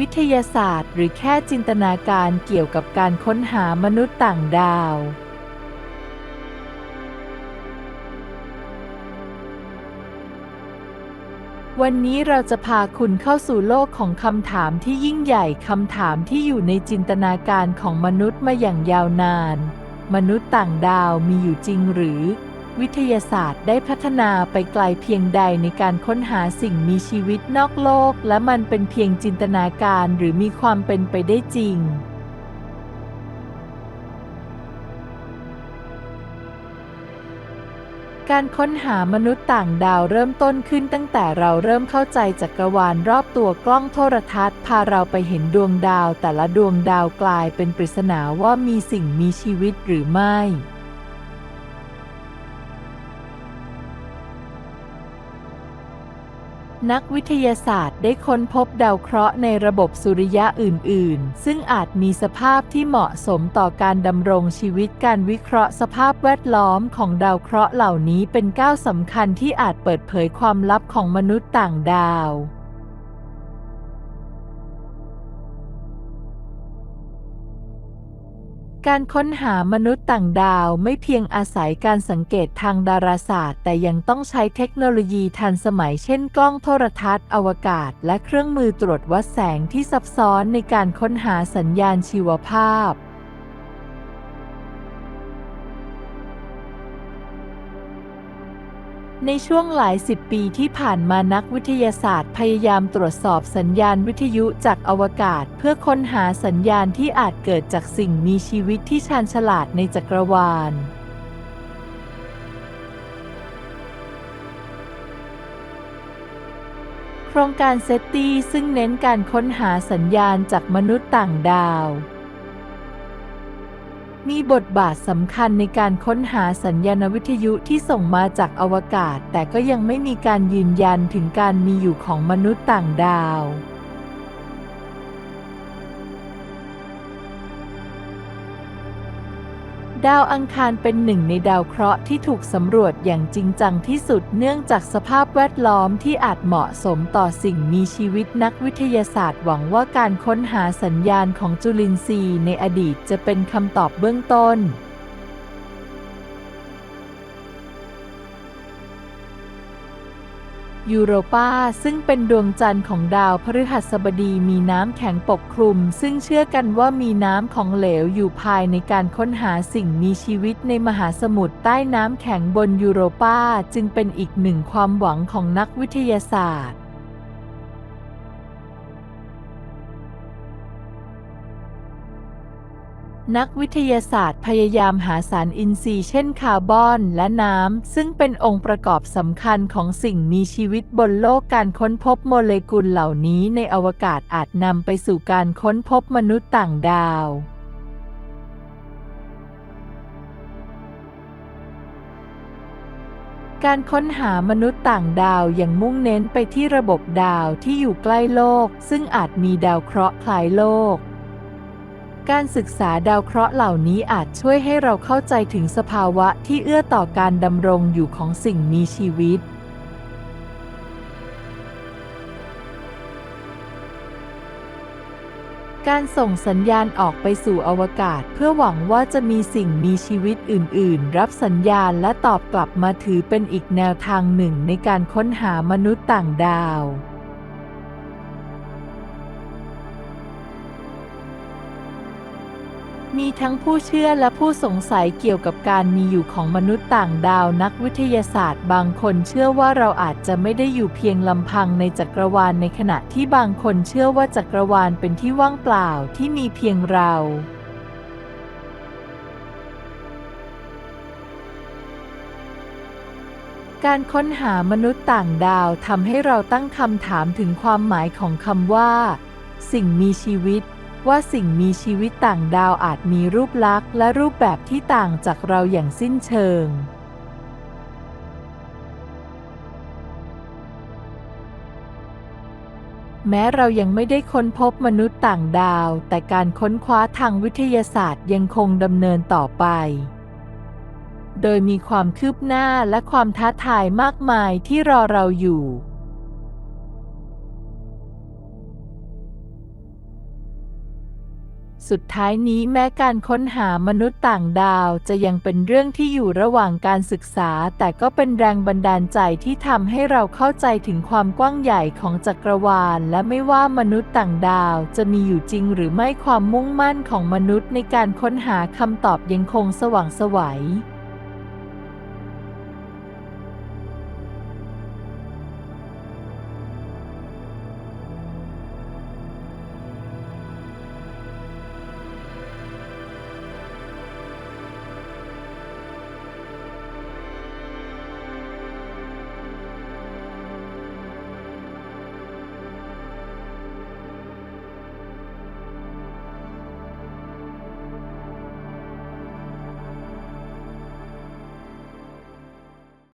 วิทยาศาสตร์ หรือแค่จินตนาการเกี่ยวกับการค้นหามนุษย์ต่างดาว วันนี้เราจะพาคุณเข้าสู่โลกของคำถามที่ยิ่งใหญ่คำถามที่อยู่ในจินตนาการของมนุษย์มาอย่างยาวนาน มนุษย์ต่างดาวมีอยู่จริงหรือ วิทยาศาสตร์ได้พัฒนาไปไกลเพียงใดในการค้นหาสิ่งมีชีวิตนอกโลก และมันเป็นเพียงจินตนาการหรือมีความเป็นไปได้จริง การค้นหามนุษย์ต่างดาวเริ่มต้นขึ้นตั้งแต่เราเริ่มเข้าใจจักรวาลรอบตัวกล้องโทรทัศน์ พาเราไปเห็นดวงดาว แต่ละดวงดาวกลายเป็นปริศนาว่ามีสิ่งมีชีวิตหรือไม่ นักวิทยาศาสตร์ได้ค้นพบดาวเคราะห์ในระบบสุริยะอื่น ๆ ซึ่งอาจมีสภาพที่เหมาะสมต่อการดำรงชีวิตการวิเคราะห์สภาพแวดล้อมของดาวเคราะห์เหล่านี้เป็นก้าวสำคัญที่อาจเปิดเผยความลับของมนุษย์ต่างดาว การค้นหามนุษย์ต่างดาวไม่เพียงอาศัยการสังเกตทางดาราศาสตร์ แต่ยังต้องใช้เทคโนโลยีทันสมัยเช่นกล้องโทรทัศน์อวกาศ และเครื่องมือตรวจวัดแสงที่ซับซ้อนในการค้นหาสัญญาณชีวภาพ ในช่วงหลายสิบปีที่ผ่านมานักวิทยาศาสตร์ พยายามตรวจสอบสัญญาณวิทยุจากอวกาศ เพื่อค้นหาสัญญาณที่อาจเกิดจากสิ่งมีชีวิตที่ชาญฉลาดในจักรวาลโครงการเซตตี้ซึ่งเน้นการค้นหาสัญญาณจากมนุษย์ต่างดาว มีบทบาทสำคัญในการค้นหาสัญญาณวิทยุที่ส่งมาจากอวกาศ แต่ก็ยังไม่มีการยืนยันถึงการมีอยู่ของมนุษย์ต่างดาว ดาวอังคารเป็นหนึ่งในดาวเคราะห์ที่ถูกสำรวจอย่างจริงจังที่สุดเนื่องจากสภาพแวดล้อมที่อาจเหมาะสมต่อสิ่งมีชีวิตนักวิทยาศาสตร์หวังว่าการค้นหาสัญญาณของจุลินทรีย์ในอดีตจะเป็นคำตอบเบื้องต้น ยูโรปาซึ่งเป็นดวงจันทร์ของดาวพฤหัสบดีมีน้ำแข็งปกคลุม ซึ่งเชื่อกันว่ามีน้ำของเหลวอยู่ภายในการค้นหาสิ่งมีชีวิตในมหาสมุทรใต้น้ำแข็งบนยูโรปาจึงเป็นอีกหนึ่งความหวังของนักวิทยาศาสตร์ นักวิทยาศาสตร์พยายามหาสารอินทรีย์เช่นคาร์บอนและน้ำ ซึ่งเป็นองค์ประกอบสำคัญของสิ่งมีชีวิตบนโลกการค้นพบโมเลกุลเหล่านี้ในอวกาศอาจนำไปสู่การค้นพบมนุษย์ต่างดาว การค้นหามนุษย์ต่างดาวยังมุ่งเน้นไปที่ระบบดาวที่อยู่ใกล้โลก ซึ่งอาจมีดาวเคราะห์คล้ายโลก การศึกษาดาวเคราะห์เหล่านี้อาจช่วยให้เราเข้าใจถึงสภาวะที่เอื้อต่อการดำรงอยู่ของสิ่งมีชีวิต การส่งสัญญาณออกไปสู่อวกาศเพื่อหวังว่าจะมีสิ่งมีชีวิตอื่น ๆ รับสัญญาณและตอบกลับมาถือเป็นอีกแนวทางหนึ่งในการค้นหามนุษย์ต่างดาว มีทั้งผู้เชื่อและผู้สงสัยเกี่ยวกับการมีอยู่ของมนุษย์ต่างดาวนักวิทยาศาสตร์ บางคนเชื่อว่าเราอาจจะไม่ได้อยู่เพียงลำพังในจักรวาลในขณะที่บางคนเชื่อว่าจักรวาลเป็นที่ว่างเปล่าที่มีเพียงเราการค้นหามนุษย์ต่างดาวทำให้เราตั้งคำถามถึงความหมายของคำว่า สิ่งมีชีวิต ว่าสิ่งมีชีวิตต่างดาวอาจมีรูปลักษณ์และรูปแบบที่ต่างจากเราอย่างสิ้นเชิง แม้เรายังไม่ได้ค้นพบมนุษย์ต่างดาว แต่การค้นคว้าทางวิทยาศาสตร์ยังคงดำเนินต่อไป โดยมีความคืบหน้าและความท้าทายมากมายที่รอเราอยู่ สุดท้ายนี้แม้การค้นหามนุษย์ต่างดาวจะยังเป็นเรื่องที่อยู่ระหว่างการศึกษา แต่ก็เป็นแรงบันดาลใจที่ทำให้เราเข้าใจถึงความกว้างใหญ่ของจักรวาล และไม่ว่ามนุษย์ต่างดาวจะมีอยู่จริงหรือไม่ความมุ่งมั่นของมนุษย์ในการค้นหาคำตอบยังคงสว่างไสวัย